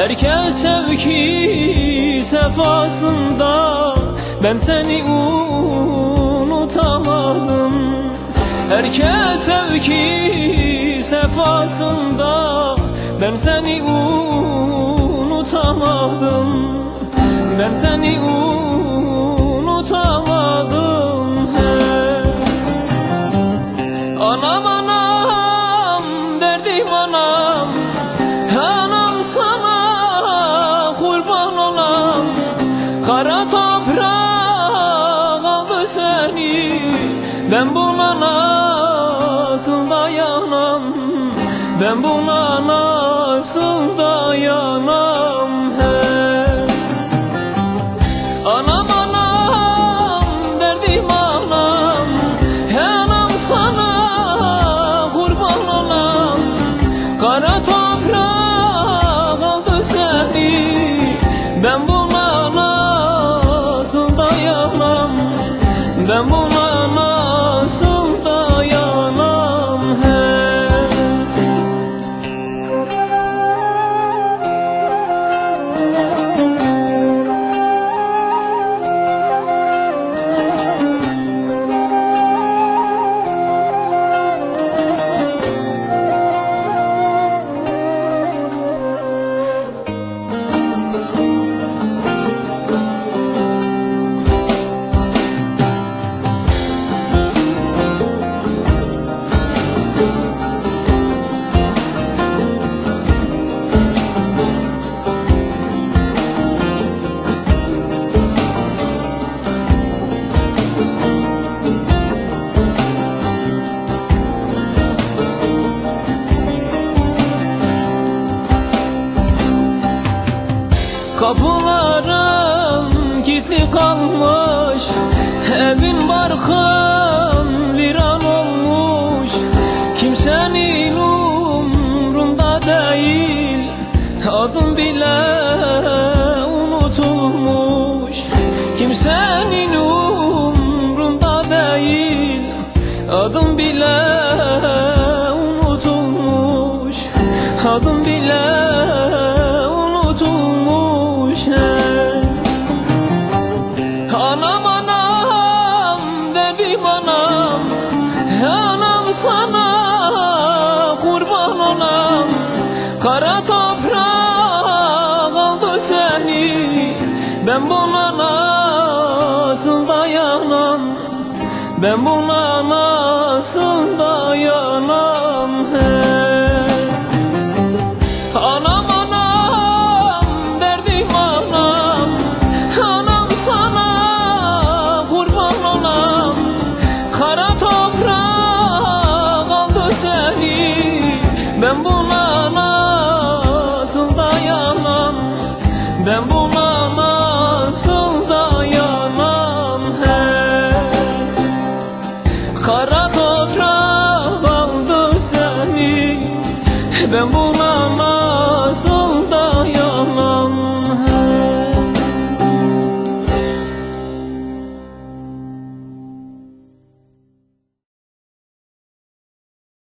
Herkes sevki sefasında Ben seni unutamadım. Herkes sevki sefasında Ben seni unutamadım. Ben seni unutamadım Ben buna nasıl dayanam? Ben buna nasıl dayanam? He. Anam anam derdim anam. He anam sana kurban olam. Kara toprak aldı Ben buna nasıl dayanam? Ben buna Kapıların kilitli kalmış. Evin barkın viran olmuş. Kimsenin umrunda değil. Adım bile unutulmuş. Kimsenin umrunda değil. Adım Kara toprak aldı seni. Ben buna nasıl dayanam? Ben buna nasıl dayanam? Hey. dayanamam Ben buna nasıl dayanamam. He. Kara toprağa aldı seni. Ben bu